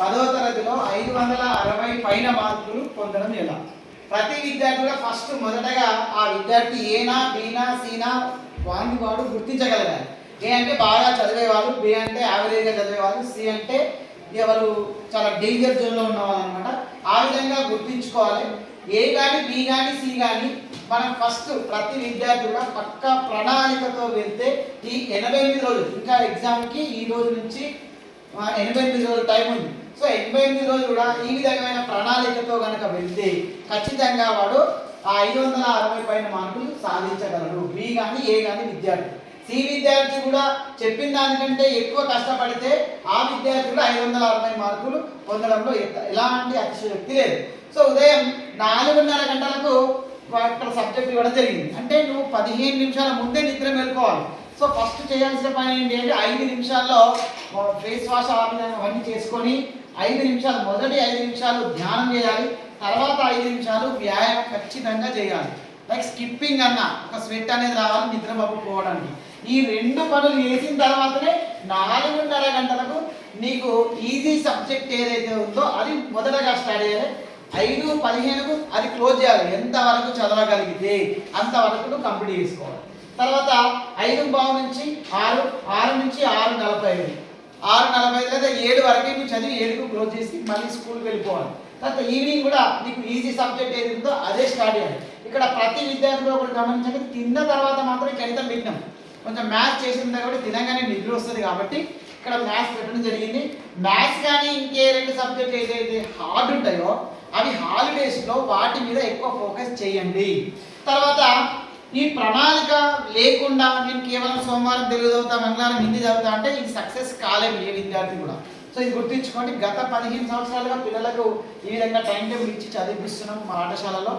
పదవ తరగతిలో ఐదు వందల అరవై పైన మార్కులు పొందడం ఎలా? ప్రతి విద్యార్థిగా ఫస్ట్ మొదటగా ఆ విద్యార్థి ఏనా బీనా సీనా వాడిని వాడు గుర్తించగలగాలి. ఏ అంటే బాగా చదివేవాళ్ళు బి అంటే యావరేజ్గా చదివేవాళ్ళు సి అంటే ఎవరు చాలా డేంజర్ జోన్లో ఉన్నవాళ్ళు అనమాట ఆ విధంగా గుర్తించుకోవాలి. ఏ కానీ బి కానీ సి కానీ మనం ఫస్ట్ ప్రతి విద్యార్థి కూడా పక్క ప్రణాళికతో వెళ్తే ఈ ఎనభై ఎనిమిది రోజులు ఇంకా ఎగ్జామ్కి ఈ రోజు నుంచి ఎనభై ఎనిమిది రోజుల టైం ఉంది. సో ఎనభై ఎనిమిది రోజులు కూడా ఈ విధమైన ప్రణాళికతో కనుక వెళ్తే ఖచ్చితంగా వాడు ఆ ఐదు వందల అరవై పైన మార్కులు సాధించగలడు బి కానీ ఏ కానీ విద్యార్థి. సి విద్యార్థి కూడా చెప్పిన దానికంటే ఎక్కువ కష్టపడితే ఆ విద్యార్థి కూడా ఐదు వందల అరవై మార్కులు పొందడంలో ఎలాంటి అతిశయోక్తి లేదు. సో ఉదయం నాలుగున్నర గంటలకు అక్కడ సబ్జెక్ట్ ఇవ్వడం జరిగింది. అంటే నువ్వు పదిహేను నిమిషాల ముందే నిద్ర మేల్కోవాలి. సో ఫస్ట్ చేయాల్సిన పని ఏంటి అంటే ఐదు నిమిషాల్లో ఫేస్ వాష్ అవన్నీ చేసుకొని ఐదు నిమిషాలు మొదటి ఐదు నిమిషాలు ధ్యానం చేయాలి తర్వాత ఐదు నిమిషాలు వ్యాయామం ఖచ్చితంగా చేయాలి. లైక్ స్కిప్పింగ్ అన్న ఒక స్వెట్ అనేది రావాలి నిద్ర పోవడానికి. ఈ రెండు పనులు చేసిన తర్వాతనే నాలుగున్నర గంటలకు నీకు ఈజీ సబ్జెక్ట్ ఏదైతే ఉందో అది మొదటగా స్టార్ట్ చేయాలి. ఐదు పదిహేనుకు అది క్లోజ్ చేయాలి. ఎంతవరకు చదవగలిగితే అంతవరకు నువ్వు కంప్లీట్ చేసుకోవాలి. తర్వాత ఐదు బావు నుంచి ఆరు ఆరు నుంచి ఆరు నలభై ఐదు. ఆరు నలభై ఐదు లేదా ఏడు వరకు నువ్వు చదివి ఏడుకు క్లోజ్ చేసి మళ్ళీ స్కూల్కి వెళ్ళిపోవాలి. తర్వాత ఈవినింగ్ కూడా నీకు ఈజీ సబ్జెక్ట్ ఏది ఉందో అదే స్టార్ట్ చేయాలి. ఇక్కడ ప్రతి విద్యార్థిలో ఒకటి గమనించండి తిన్న తర్వాత మాత్రం గణితం పెట్టినాం కొంచెం మ్యాథ్స్ చేసిన కాబట్టి తినగానే నిద్ర వస్తుంది కాబట్టి ఇక్కడ మ్యాథ్స్ పెట్టడం జరిగింది. మ్యాథ్స్ కానీ ఇంకే రెండు సబ్జెక్ట్ ఏదైతే హార్డ్ ఉంటాయో అవి హాలిడేస్లో వాటి మీద ఎక్కువ ఫోకస్ చేయండి. తర్వాత ఈ ప్రణాళిక లేకుండా నేను కేవలం సోమవారం తెలుగు చదువుతా మంగళవారం హిందీ చదువుతా అంటే ఇది సక్సెస్ కాలేదు ఏ విద్యార్థి కూడా. సో ఇది గుర్తించుకోండి గత పదిహేను సంవత్సరాలుగా పిల్లలకు ఈ విధంగా టైం టేబుల్ ఇచ్చి చదివిస్తున్నాం పాఠశాలలో.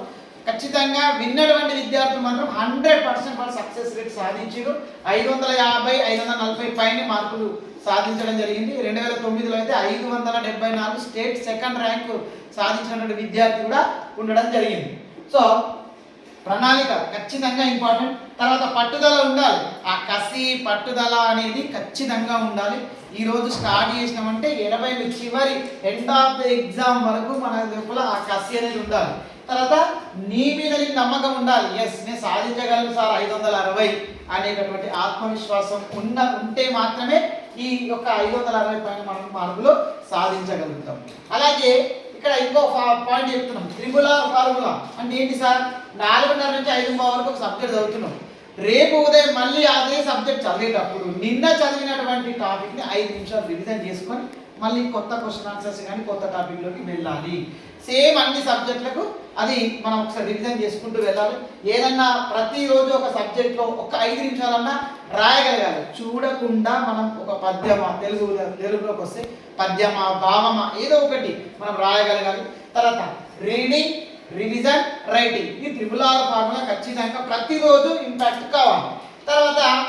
ఖచ్చితంగా విన్నటువంటి విద్యార్థులు మాత్రం హండ్రెడ్ పర్సెంట్ వాళ్ళు సక్సెస్ రేట్ సాధించారు. ఐదు వందల యాభై ఐదు వందల నలభై పైన మార్కులు సాధించడం జరిగింది. రెండు వేల తొమ్మిదిలో అయితే ఐదు వందల డెబ్బై నాలుగు స్టేట్ సెకండ్ ర్యాంకు సాధించినటువంటి విద్యార్థి కూడా ఉండడం జరిగింది. సో ప్రణాళిక ఖచ్చితంగా ఇంపార్టెంట్. తర్వాత పట్టుదల ఉండాలి. ఆ కసి పట్టుదల అనేది ఖచ్చితంగా ఉండాలి. ఈ రోజు స్టార్ట్ చేసినామంటే ఎనభై చివరి ఎండ్ ఆఫ్ ద ఎగ్జామ్ వరకు మన లోపల ఆ కసి అనేది ఉండాలి. తర్వాత నీ మీద నీకు నమ్మకం ఉండాలి. ఎస్ నేను సాధించగలను సార్ ఐదు వందల అరవై అనేటటువంటి ఆత్మవిశ్వాసం ఉన్న ఉంటే మాత్రమే ఈ యొక్క ఐదు వందల అరవై పైన మనం మార్కులు సాధించగలుగుతాం. అలాగే ఇక్కడ ఇంకో పాయింట్ చెప్తున్నాం. త్రిబులార్ ఫార్ములా అంటే ఏంటి సార్? నాలుగున్నర నుంచి ఐదు వరకు ఒక సబ్జెక్ట్ చదువుతున్నాం. రేపు ఉదయం మళ్ళీ అదే సబ్జెక్ట్ చదివేటప్పుడు నిన్న చదివినటువంటి టాపిక్ని ఐదు నిమిషాలు రివిజన్ చేసుకొని మళ్ళీ కొత్త క్వశ్చన్ ఆన్సర్స్ కానీ కొత్త టాపిక్లోకి వెళ్ళాలి. సేమ్ అన్ని సబ్జెక్టులకు అది మనం ఒకసారి రివిజన్ చేసుకుంటూ వెళ్ళాలి. ఏదన్నా ప్రతిరోజు ఒక సబ్జెక్ట్లో ఒక ఐదు నిమిషాలన్నా రాయగలగాలి. చూడకుండా మనం ఒక పద్యమా తెలుగు తెలుగులోకి వస్తే పద్యమా భావమా ఏదో ఒకటి మనం రాయగలగాలి. తర్వాత రీడింగ్ రివిజన్ రైటింగ్ ఈ త్రిబుల్ ఆర్ ఫార్ములా ఖచ్చితంగా ప్రతిరోజు ఇంపాక్ట్ కావాలి. తర్వాత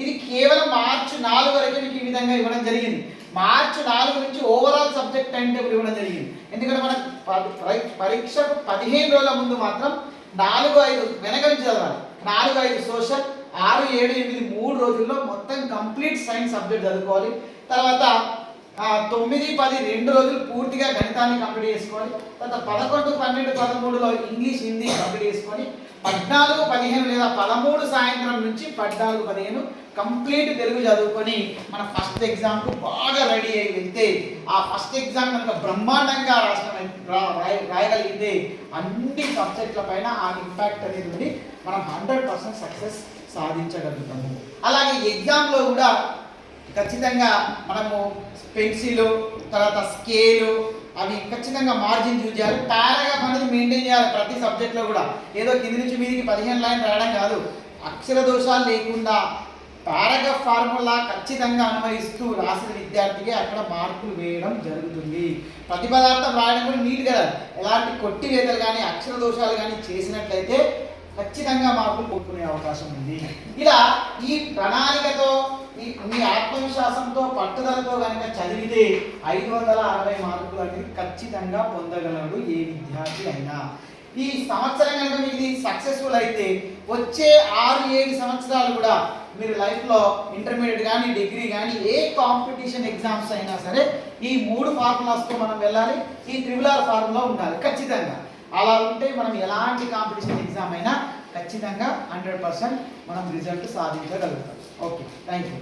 ఇది కేవలం మార్చి నాలుగు వరకు మీకు ఈ విధంగా ఇవ్వడం జరిగింది. మార్చి నాలుగు నుంచి ఓవరాల్ సబ్జెక్ట్ టైం టేబుల్ ఇవ్వడం జరిగింది. ఎందుకంటే మనకు ప- పరీక్షకు పదిహేను రోజుల ముందు మాత్రం నాలుగు ఐదు వెనక నుంచి చదవాలి. నాలుగు ఐదు సోషల్ ఆరు ఏడు ఎనిమిది మూడు రోజుల్లో మొత్తం కంప్లీట్ సైన్స్ సబ్జెక్ట్ చదువుకోవాలి. తర్వాత తొమ్మిది పది రెండు రోజులు పూర్తిగా గణితాన్ని కంప్లీట్ చేసుకొని తర్వాత పదకొండు పన్నెండు పదమూడులో ఇంగ్లీష్ హిందీ కంప్లీట్ చేసుకొని పద్నాలుగు పదిహేను లేదా పదమూడు సాయంత్రం నుంచి పద్నాలుగు పదిహేను కంప్లీట్ తెలుగు చదువుకొని మన ఫస్ట్ ఎగ్జామ్కు బాగా రెడీ అయి వెళ్తే ఆ ఫస్ట్ ఎగ్జామ్ కనుక బ్రహ్మాండంగా రాసిన రాయ- రాయగలిగితే అన్ని సబ్జెక్టుల పైన ఆ ఇంపాక్ట్ అనేది ఉండి మనం హండ్రెడ్ పర్సెంట్ సక్సెస్ సాధించగలుగుతాము. అలాగే ఎగ్జామ్లో కూడా ఖచ్చితంగా మనము పెన్సిల్ తర్వాత స్కేలు అవి ఖచ్చితంగా మార్జిన్ యూజ్ చేయాలి పారాగ్రాఫ్ అనేది మెయింటైన్ చేయాలి ప్రతి సబ్జెక్ట్లో కూడా. ఏదో కింది నుంచి మీదికి పదిహేను లైన్ రాయడం కాదు. అక్షర దోషాలు లేకుండా పారాగ్రాఫ్ ఫార్ములా ఖచ్చితంగా అన్వయిస్తూ రాసిన విద్యార్థికి అక్కడ మార్కులు వేయడం జరుగుతుంది. ప్రతి పదార్థం రాయడం కూడా నీట్ కదా. ఎలాంటి కొట్టివేతలు కానీ అక్షర దోషాలు కానీ చేసినట్లయితే ఖచ్చితంగా మార్పులు కోరుకునే అవకాశం ఉంది. ఇలా ఈ ప్రణాళికతో ఈ మీ ఆత్మవిశ్వాసంతో పట్టుదలతో కనుక చదివితే ఐదు వందల అరవై మార్కులు అనేది ఖచ్చితంగా పొందగలడు ఏ విద్యార్థి అయినా. ఈ సంవత్సరం కనుక మీకు ఇది సక్సెస్ఫుల్ అయితే వచ్చే ఆరు ఏడు సంవత్సరాలు కూడా మీరు లైఫ్లో ఇంటర్మీడియట్ కానీ డిగ్రీ కానీ ఏ కాంపిటీషన్ ఎగ్జామ్స్ అయినా సరే ఈ మూడు ఫార్ములాస్తో మనం వెళ్ళాలి ఈ త్రిబుల్ ఆర్ ఫార్ములా ఉండాలి ఖచ్చితంగా. అలా ఉంటే మనం ఎలాంటి కాంపిటీషన్ ఎగ్జామ్ అయినా ఖచ్చితంగా హండ్రెడ్ పర్సెంట్ మనం రిజల్ట్ సాధించగలుగుతాం. Okay thank you